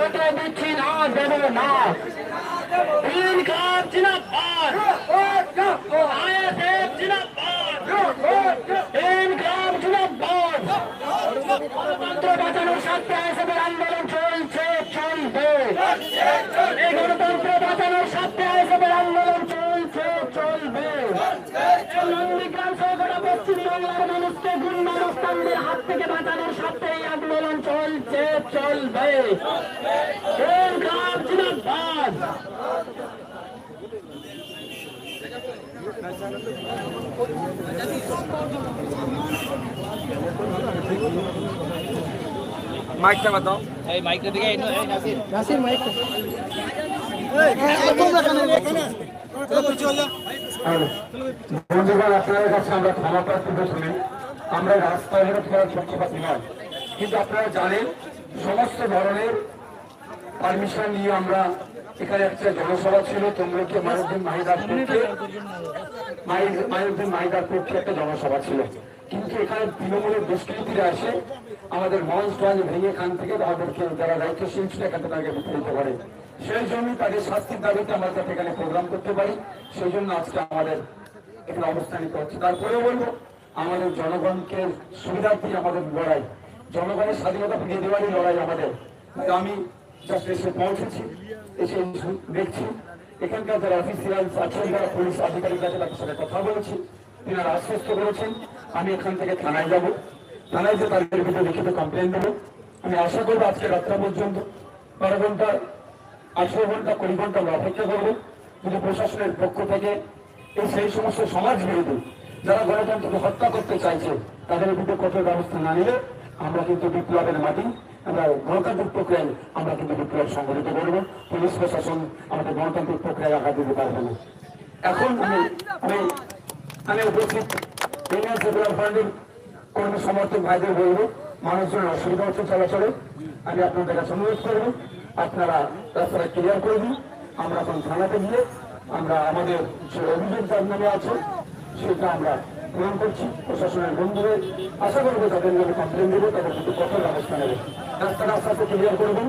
হতে দিচ্ছি না দেব না ইনকাম জিনাবাদ আইএসএফ জিনাবাদ আন্দোলন চলছে চলবে। এই গণতন্ত্র বাঁচানোর স্বার্থে মানুষকে গুন্ডানুষ্ঠানদের হাত থেকে বাঁচানোর স্বার্থে এই আন্দোলন চলছে চলবে ইনকাম জিনাবাদ মাইকটা বাতাও এই মাইকের দিকে এই নাসির নাসির মাইক বন্ধুগণ আপনাদের কাছে আমরা ক্ষমা প্রার্থী শুনি আমরা রাস্তায় ফেরার পক্ষপাতী নয় কিন্তু আপনারা জানেন, সমস্ত ধরনের পারমিশন নিয়ে আমরা এখানে একটা জনসভা ছিল, তমলুকে মায়ুদ্দিন মাহিদার পক্ষে মায়ুদ্দিন মাহিদার পক্ষে একটা জনসভা ছিল। কিন্তু এখানে তৃণমূলের দুষ্কৃতীরা আসে আমাদের মঞ্চ টঞ্চ ভেঙে এখান থেকে আমাদেরকে যারা দায়িত্বশীল ছিল এখান থেকে তাদেরকে বিতাড়িত করে সেই জন্য তাদের শাস্তির দাবিতে আমরা যাতে এখানে প্রোগ্রাম করতে পারি। সেই জন্য আজকে আমাদের এখানে অবস্থান হচ্ছে। তারপরেও বলব, আমাদের জনগণকে সুবিধার্থে আমাদের লড়াই জনগণের স্বাধীনতা ফিরিয়ে দেওয়ারই লড়াই আমাদের। আমি জাস্ট এসে পৌঁছেছি, এসে দেখছি। এখানকার যারা অফিসিয়ালস আছেন, যারা পুলিশ আধিকারিক আছে তাদের সাথে কথা বলেছি। তিনারা আশ্বস্ত করেছেন, আমি এখান থেকে থানায় যাব। থানায় যে তাদের বিরুদ্ধে লিখিত কমপ্লেন দেবো। আমি আশা করব আজকে রাত্রা পর্যন্ত বারো ঘণ্টা, আঠেরো ঘণ্টা, কুড়ি ঘণ্টা আমরা অপেক্ষা করব। যদি প্রশাসনের পক্ষ থেকে এই সেই সমস্ত সমাজ বিরোধী যারা গণতন্ত্রকে হত্যা করতে চাইছে, তাদের বিরুদ্ধে কঠোর ব্যবস্থা না নিলে আমরা কিন্তু বিপ্লবের মাটি, আমরা গণতান্ত্রিক প্রক্রিয়ায়, আমরা কিন্তু বিপ্লব সংগঠিত করব। পুলিশ প্রশাসন আমাদের গণতান্ত্রিক প্রক্রিয়ায় আঘাত দিতে পারবে না। এখন আমি আমি আমি উপস্থিত ইউনিয়ন সেকুলার ফ্রন্টের কর্মী সমর্থক ভাইদের বলব মানুষজনের অসুবিধা হচ্ছে চলাচলে। আমি আপনাদের কাছে অনুরোধ করব, আপনারা রাস্তাটা ক্লিয়ার করে দিন। আমরা এখন থানাতে গিয়ে আমরা আমাদের যে অভিযোগ তার নামে আছে, সেটা আমরা গ্রহণ করছি। প্রশাসনের বন্ধুদের আশা করব তাদের নামে কমপ্লেন দেবো, তাদের কিন্তু কঠোর ব্যবস্থা নেবে। রাস্তাটা আস্তে আস্তে ক্লিয়ার করবেন